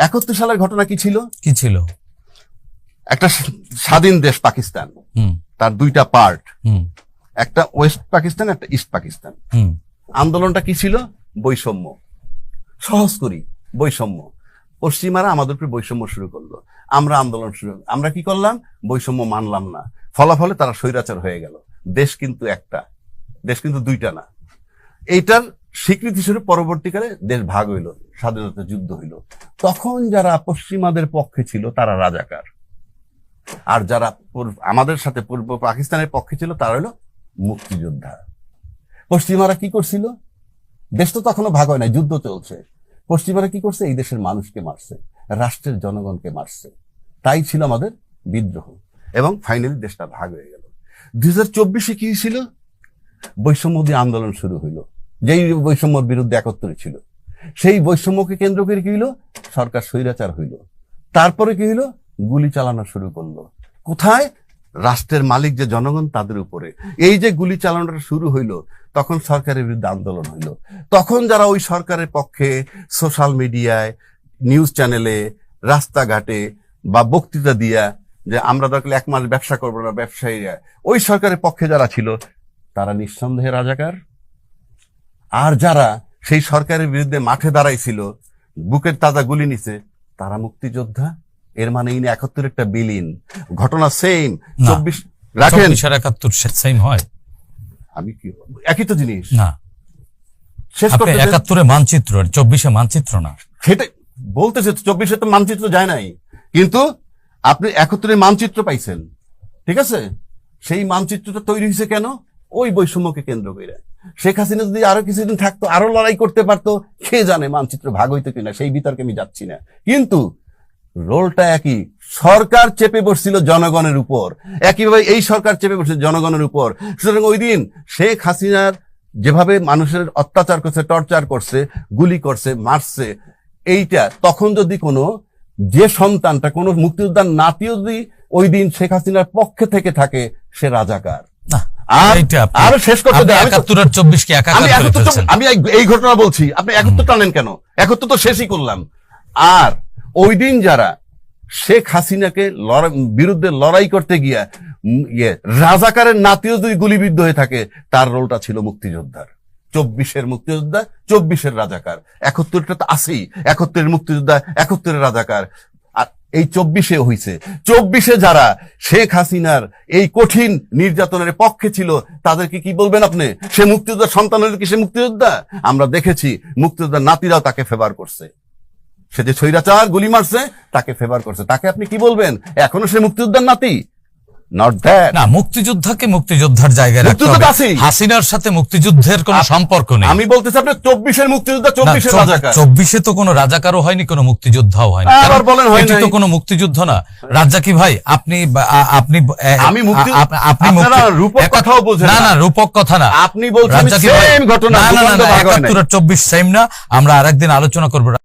একাত্তর সালের ঘটনা কি ছিল? কি ছিল? একটা স্বাধীন দেশ পাকিস্তান। তার দুইটা পার্ট একটা ওয়েস্ট পাকিস্তান একটা ইস্ট পাকিস্তান। আন্দোলনটা কি ছিল? বৈষম্য। সহজ করি বৈষম্য। পশ্চিমারা আমাদের উপরে বৈষম্য শুরু করল। আমরা আন্দোলন শুরু আমরা কি করলাম? বৈষম্য মানলাম না। ফলাফলে তারা স্বৈরাচার হয়ে গেল। দেশ কিন্তু একটা দেশ কিন্তু দুইটা না। এইটার স্বীকৃতি হিসেবে পরবর্তীকালে দেশ ভাগ হইল। স্বাধীনতা যুদ্ধ হইল। তখন যারা পশ্চিমাদের পক্ষে ছিল, তারা রাজাকার। আর যারা আমাদের সাথে পূর্ব পাকিস্তানের পক্ষে ছিল, তারা হলো মুক্তিযোদ্ধা। পশ্চিমারা কি করছিল? দেশ তো তখনো ভাগ হয় নাই, যুদ্ধ চলছে। পশ্চিমারা কি করছে? এই দেশের মানুষকে মারছে, রাষ্ট্রের জনগণকে মারছে। তাই ছিল আমাদের বিদ্রোহ। এবং ফাইনালি দেশটা ভাগ হয়ে গেল। দুই হাজার চব্বিশে কি ছিল বৈষম্যদী আন্দোলন শুরু হইল। যেই বৈষম্যর বিরুদ্ধে একত্রে ছিল। সেই বৈষম্যকে কেন্দ্র করে কি হইল? সরকার স্বৈরাচার হইল। তারপরে কি হইল? গুলি চালানো শুরু করল। কোথায়? রাষ্ট্রের মালিক যে জনগণ, তাদের উপরে। এই যে গুলি চালানোটা শুরু হইল, তখন সরকারের বিরুদ্ধে আন্দোলন হইল। তখন যারা ওই সরকারের পক্ষে সোশ্যাল মিডিয়ায়, নিউজ চ্যানেলে, রাস্তাঘাটে বা বক্তৃতা দিয়া যে আমরা দরকার এক মাস ব্যবসা করব না ব্যবসায়ীরা, ওই সরকারের পক্ষে যারা ছিল, তারা নিঃসন্দেহে রাজাকার। আর যারা সেই সরকারের বিরুদ্ধে মাঠে দাঁড়াইছিল বুকের তাজা গুলি নিছে। তারা মুক্তিযোদ্ধা এর মানে ইনি একাত্তর একটা বিলীন। ঘটনা সেম চব্বিশ রাখেন। একাত্তর সেম হয়। আমি কি একই তো জিনিস। না। শেষ করতে একাত্তরে মানচিত্র চব্বিশে মানচিত্র না। সেটা বলতেছে চব্বিশে তো মানচিত্র যায় নাই। কিন্তু আপনি একত্রে মানচিত্র পাইছেন। ঠিক আছে? সেই মানচিত্রটা তৈরি হয়েছে কেন? ওই বৈষম্যকে কেন্দ্র করে শেখ হাসিনা যদি আরও কিছুদিন থাকতো, আরও লড়াই করতে পারতো, কে জানে মানচিত্র ভাগ হইতো কিনা, সেই বিতর্কে আমি যাচ্ছি না। কিন্তু রোলটা একই, সরকার চেপে বসছিল জনগণের উপর। একইভাবে এই সরকার চেপে বসছিল জনগণের উপর। সুতরাং ওই দিন শেখ হাসিনার যেভাবে মানুষের অত্যাচার করছে, টর্চার করছে, গুলি করছে, মারছে, এইটা তখন যদি কোনো যে সন্তানটা, কোনো মুক্তিযোদ্ধার নাতিও যদি ওই দিন শেখ হাসিনার পক্ষে থেকে থাকে, সে রাজাকার। আর এইটা আপনি- আরও শেষ করতে দেন। একাত্তর আর চব্বিশকে আমি একাকার করে একত্র ফেলছেন। আমি এই- এই ঘটনা বলছি। আপনি একত্র টানেন কেন? একত্র তো শেষই করলাম। আর ওই দিন যারা শেখ হাসিনাকে বিরুদ্ধে লড়াই করতে গিয়া ইয়ে রাজাকারের নাতিও যদি গুলিবিদ্ধ হয়ে থাকে তার রোলটা ছিল মুক্তিযোদ্ধার। চব্বিশের মুক্তিযোদ্ধা চব্বিশের রাজাকার। একত্তরটা তো আছেই। একত্রের মুক্তিযোদ্ধা একত্রের রাজাকার। এই চব্বিশে হইছে। চব্বিশে যারা শেখ হাসিনার এই কঠিন নির্যাতনের পক্ষে ছিল, তাদেরকে কি বলবেন আপনি? সে মুক্তিযোদ্ধার সন্তানের কি সে মুক্তিযোদ্ধা? আমরা দেখেছি মুক্তিযোদ্ধার নাতিরাও তাকে ফেভার করছে। সে যে ছৈরাচার গুলি মারছে, তাকে ফেভার করছে। তাকে আপনি কি বলবেন? এখনও সে মুক্তিযোদ্ধার নাতি। নট দ্যাট না মুক্তিযোদ্ধাকে মুক্তিযোদ্ধার জায়গায় রাখতে হবে। হাসিনার সাথে মুক্তিযুদ্ধের কোনো সম্পর্ক নেই। আমি বলতেছি আপনি মুক্তিযোদ্ধা তো কোনো রাজাকারও হয়নি কোনো মুক্তিযোদ্ধাও হয়নি। আবার বলেন হয় এটি তো কোনো মুক্তিযুদ্ধ না। রাজ্জাকি ভাই আপনি আপনি আমি মুক্তি- আপনি রূপক কথাও বোঝেন না না। রূপক কথা না। আপনি বলছেন সেম ঘটনা না না সেম না। আমরা আরেকদিন আলোচনা করব।